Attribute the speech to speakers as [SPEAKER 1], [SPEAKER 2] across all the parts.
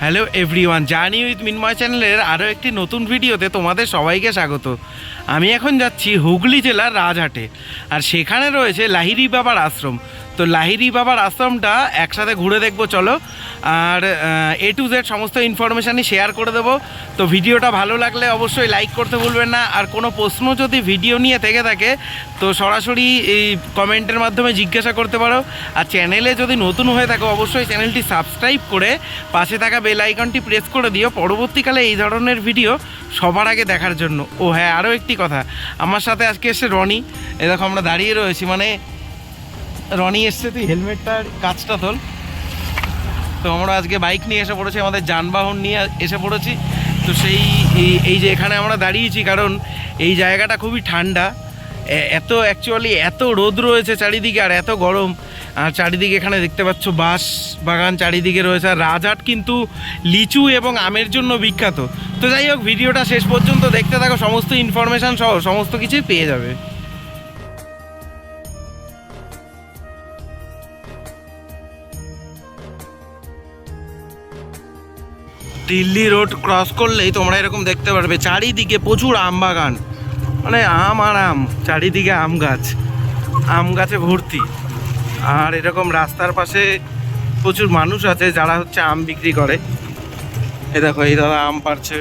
[SPEAKER 1] Hello everyone journey with Minmoy চ্যানেলের আরও একটি নতুন ভিডিওতে তোমাদের সবাইকে স্বাগত। আমি এখন যাচ্ছি হুগলি জেলার রাজহাটে। আর সেখানে রয়েছে লাহিরি বাবার আশ্রম। তো লাহিরি বাবার আশ্রমটা একসাথে ঘুরে দেখব, চলো। আর এ টু জেড সমস্ত ইনফরমেশানই শেয়ার করে দেবো। তো ভিডিওটা ভালো লাগলে অবশ্যই লাইক করতে ভুলবেন না। আর কোনো প্রশ্ন যদি ভিডিও নিয়ে থেকে থাকে, তো সরাসরি এই কমেন্টের মাধ্যমে জিজ্ঞাসা করতে পারো। আর চ্যানেলে যদি নতুন হয়ে থাকো, অবশ্যই চ্যানেলটি সাবস্ক্রাইব করে পাশে থাকা বেল আইকনটি প্রেস করে দিও। পরবর্তীকালে এই ধরনের ভিডিও সবার আগে দেখার জন্য। ও হ্যাঁ আরও একটি কথা। আমার সাথে আজকে এসে রনি। এ দেখো, আমরা দাঁড়িয়ে রয়েছি। মানে রনি এসছে তুই হেলমেটটার কাজটা তোল। তো আমরা আজকে বাইক নিয়ে এসে পড়েছি, আমাদের যানবাহন নিয়ে এসে পড়েছি। তো সেই এই- যে এখানে আমরা দাঁড়িয়েছি, কারণ এই জায়গাটা খুবই ঠান্ডা। এত অ্যাকচুয়ালি এত রোদ রয়েছে চারিদিকে আর এত গরম। আর চারিদিকে এখানে দেখতে পাচ্ছ বাঁশ বাগান চারিদিকে রয়েছে। আর রাজহাট কিন্তু লিচু এবং আমের জন্য বিখ্যাত। তো যাই হোক, ভিডিওটা শেষ পর্যন্ত দেখতে থাকো, সমস্ত ইনফরমেশান সহ, সমস্ত কিছুই পেয়ে যাবে। দিল্লি রোড ক্রস করলেই তোমরা এরকম দেখতে পারবে। চারিদিকে প্রচুর আম বাগান। মানে আম আর আম, চারিদিকে আম গাছ। আম গাছে ভর্তি। আর এরকম রাস্তার পাশে প্রচুর মানুষ আছে যারা হচ্ছে আম বিক্রি করে। এ দেখো, এই দাদা আম পারছে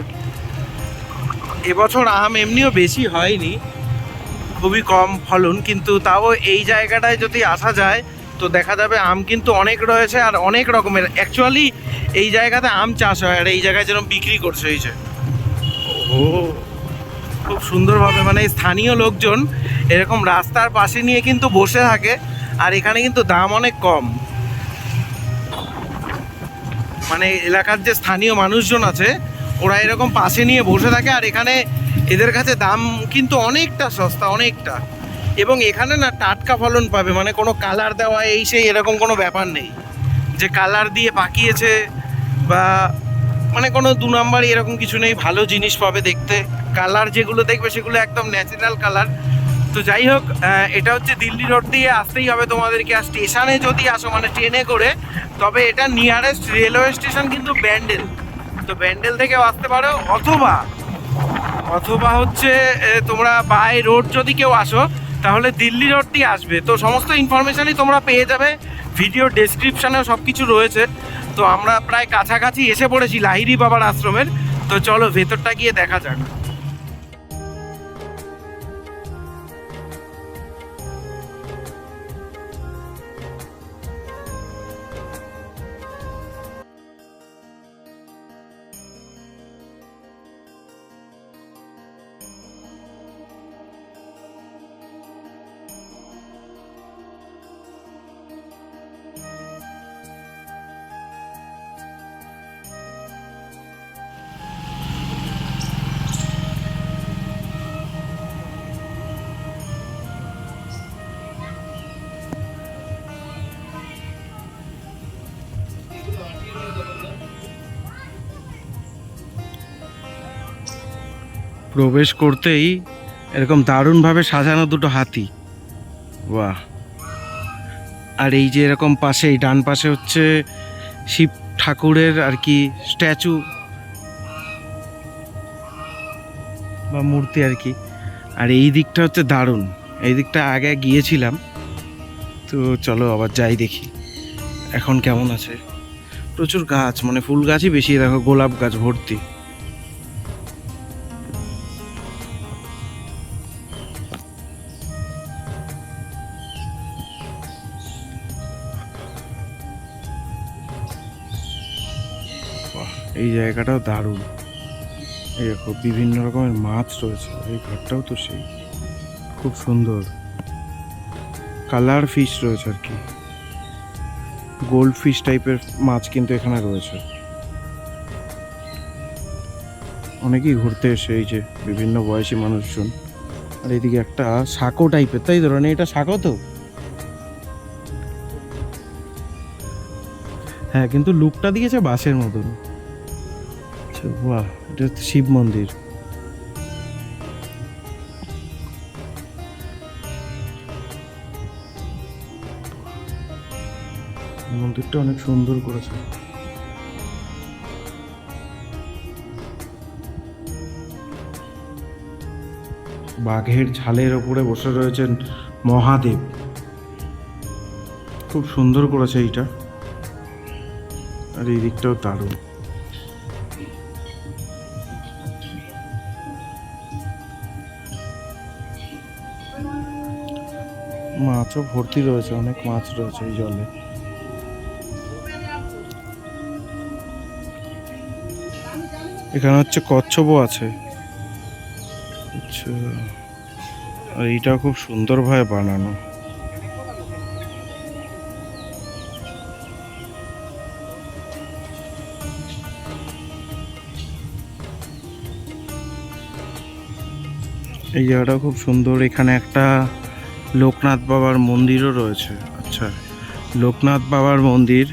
[SPEAKER 1] এবছর আম এমনিও বেশি হয়নি। খুবই কম ফলন, কিন্তু তাও এই জায়গাটায় যদি আসা যায় তো দেখা যাবে আম কিন্তু অনেক রয়েছে আর অনেক রকমের। অ্যাকচুয়ালি এই জায়গাতে আম চাষ হয় আর এই জায়গায় যেরকম বিক্রি করছে, এই যে। ও খুব সুন্দরভাবে মানে স্থানীয় লোকজন এরকম রাস্তার পাশে নিয়ে কিন্তু বসে থাকে আর এখানে কিন্তু দাম অনেক কম। মানে এলাকার যে স্থানীয় মানুষজন আছে, ওরা এরকম পাশে নিয়ে বসে থাকে আর এখানে এদের কাছে দাম কিন্তু অনেকটা সস্তা, অনেকটা। এবং এখানে না টাটকা ফলন পাবে মানে কোনো কালার দেওয়া, এই সেই এরকম কোনো ব্যাপার নেই। যে কালার দিয়ে পাকিয়েছে বা মানে কোনো দু নাম্বার এরকম কিছু নেই, ভালো জিনিস পাবে দেখতে। কালার যেগুলো দেখবে সেগুলো একদম ন্যাচারাল কালার তো যাই হোক এটা হচ্ছে দিল্লি রোড দিয়ে আসতেই হবে তোমাদেরকে। আর স্টেশনে যদি আসো মানে ট্রেনে করে, তবে এটা নিয়ারেস্ট রেলওয়ে স্টেশন কিন্তু ব্যান্ডেল তো ব্যান্ডেল থেকেও আসতে পারো, অথবা অথবা হচ্ছে তোমরা বাই রোড যদি কেউ আসো তাহলে দিল্লি রোডটি আসবে। তো সমস্ত ইনফরমেশানই তোমরা পেয়ে যাবে। ভিডিও ডেসক্রিপশানেও সব কিছু রয়েছে। তো আমরা প্রায় কাছাকাছি এসে পড়েছি লাহিরি বাবার আশ্রমের। তো চলো ভেতরটা গিয়ে দেখা যাক। প্রবেশ করতেই এরকম দারুণভাবে সাজানো দুটো হাতি। বাহ। আর এই যে এরকম পাশেই, ডান পাশে হচ্ছে শিব ঠাকুরের আর কি স্ট্যাচু বা মূর্তি আর কি। আর এই দিকটা হচ্ছে দারুণ। এই দিকটা আগে গিয়েছিলাম। তো চলো আবার যাই দেখি। এখন কেমন আছে? প্রচুর গাছ মানে ফুল গাছই বেশি দেখো, গোলাপ গাছ ভর্তি। এই জায়গাটাও দারুণ। দেখো, বিভিন্ন রকমের মাছ রয়েছে, এই ঘরটাও তো সেই। খুব সুন্দর। কালার ফিশ রয়েছে আর কি। গোল্ড ফিশ টাইপের মাছ কিন্তু এখানে রয়েছে। অনেকেই ঘুরতে এসে এই যে বিভিন্ন বয়সী মানুষজন, আর এদিকে একটা সাঁকো টাইপের, তাই ধরেন এটা সাঁকো তো? হ্যাঁ কিন্তু লুকটা দিয়েছে বাসের মতন। বাহ, এটা হচ্ছে শিব মন্দির। মন্দিরটা অনেক সুন্দর করেছে। বাঘের ঝালের ওপরে বসে রয়েছেন মহাদেব। খুব সুন্দর করেছে এইটা। আর এই দিকটাও দারুণ। মাছও ভর্তি রয়েছে, অনেক মাছ রয়েছে এই জলে। এখানে হচ্ছে কচ্ছপও আছে। আচ্ছা আর এইটা খুব সুন্দরভাবে বানানো। এই জায়গাটা খুব সুন্দর, এখানে একটা লোকনাথ বাবার মন্দিরও রয়েছে। আচ্ছা লোকনাথ বাবার মন্দির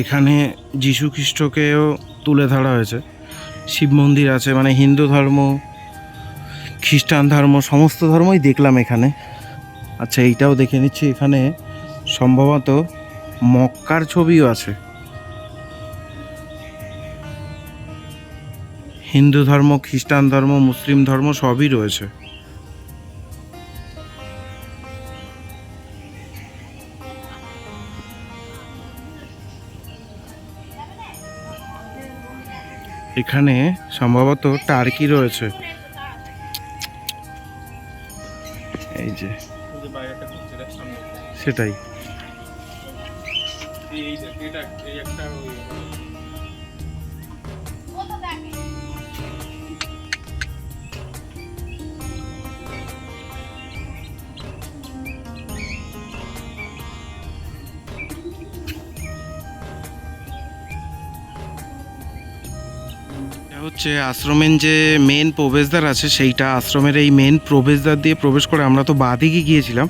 [SPEAKER 1] এখানে যীশু খ্রিস্টকেও তুলে ধরা হয়েছে। শিব মন্দির আছে মানে হিন্দু ধর্ম, খ্রিস্টান ধর্ম, সমস্ত ধর্মই দেখলাম এখানে। আচ্ছা এইটাও দেখে নিচ্ছি। এখানে সম্ভবত মক্কার ছবিও আছে। হিন্দু ধর্ম, খ্রিস্টান ধর্ম, মুসলিম ধর্ম সবই রয়েছে। এখানে সম্ভবত টার্কি রয়েছে। এই যে। সেটাই।
[SPEAKER 2] এই একটা
[SPEAKER 1] হচ্ছে আশ্রমের যে মেন প্রবেশদ্বার আছে, সেইটা আশ্রমের এই মেন প্রবেশদ্বার দিয়ে প্রবেশ করে আমরা তো বাঁ দিকে গিয়েছিলাম।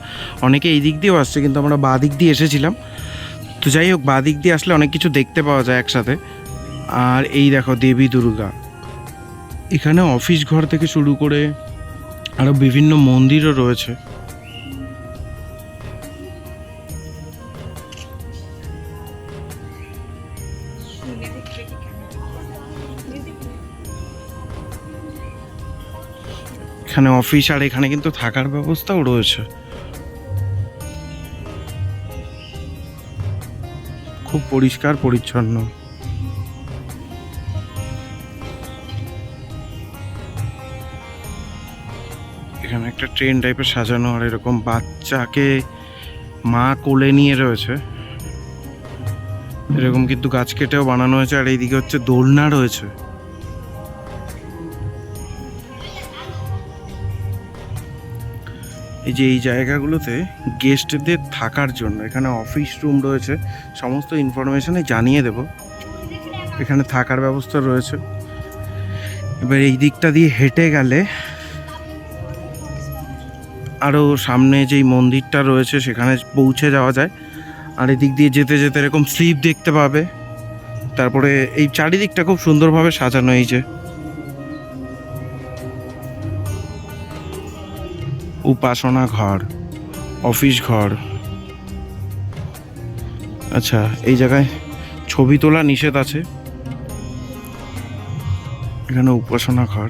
[SPEAKER 1] অনেকে এই দিক দিয়েও আসছে, কিন্তু আমরা বাঁ দিক দিয়ে এসেছিলাম। তো যাই হোক বাঁ দিক দিয়ে আসলে অনেক কিছু দেখতে পাওয়া যায় একসাথে। আর এই দেখো দেবী দুর্গা। এখানে অফিস ঘর থেকে শুরু করে আরও বিভিন্ন মন্দিরও রয়েছে। এখানে অফিস আর এখানে কিন্তু থাকার ব্যবস্থাও রয়েছে। খুব পরিষ্কার, পরিচ্ছন্ন। এখানে একটা ট্রেন টাইপের সাজানো আর এরকম বাচ্চাকে মা কোলে নিয়ে রয়েছে। এরকম কিন্তু গাছ কেটেও বানানো হয়েছে আর এইদিকে হচ্ছে দোলনা রয়েছে। এই যে এই জায়গাগুলোতে গেস্টদের থাকার জন্য, এখানে অফিস রুম রয়েছে, সমস্ত ইনফরমেশনে জানিয়ে দেব। এখানে থাকার ব্যবস্থা রয়েছে। এবার এই দিকটা দিয়ে হেঁটে গেলে আরও সামনে যেই মন্দিরটা রয়েছে, সেখানে পৌঁছে যাওয়া যায়। আর এদিক দিয়ে যেতে যেতে এরকম স্লিপ দেখতে পাবে। তারপরে এই চারিদিকটা খুব সুন্দরভাবে সাজানো এই যে। উপাসনা ঘর, অফিস ঘর। আচ্ছা এই জায়গায় ছবি তোলা নিষেধ আছে? এখানে উপাসনা ঘর।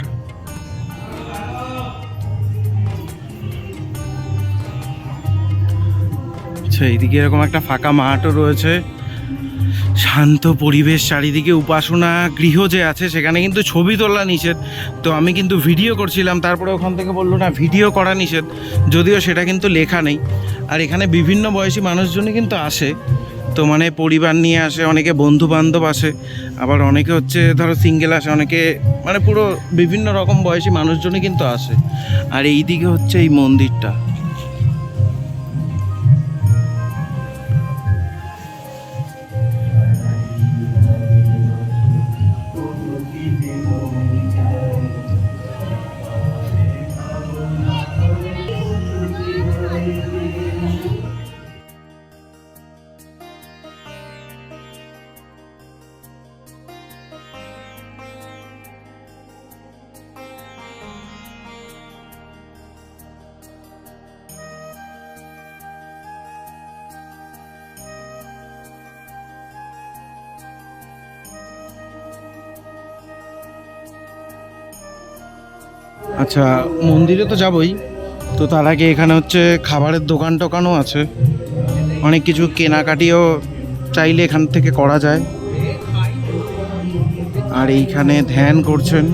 [SPEAKER 1] আচ্ছা এইদিকে এরকম একটা ফাঁকা মাঠও রয়েছে। শান্ত পরিবেশ, চারিদিকে উপাসনা, গৃহ যে আছে সেখানে কিন্তু ছবি তোলা নিষেধ। তো আমি কিন্তু ভিডিও করছিলাম, তারপরে ওখান থেকে বলল, না, ভিডিও করা নিষেধ। যদিও সেটা কিন্তু লেখা নেই। আর এখানে বিভিন্ন বয়সী মানুষজনই কিন্তু আসে। তো মানে পরিবার নিয়ে আসে, অনেকে বন্ধু বান্ধব আসে, আবার অনেকে হচ্ছে ধরো সিঙ্গেল আসে, অনেকে মানে পুরো বিভিন্ন রকম বয়সী মানুষজনই কিন্তু আসে। আর এই দিকে হচ্ছে এই মন্দিরটা। আচ্ছা মন্দিরে তো যাবই। তো তার আগে এখানে হচ্ছে খাবারের দোকান টোকানও আছে। অনেক কিছু কেনাকাটিও চাইলে এখান থেকে করা যায়। আর এইখানে ধ্যান করছেন।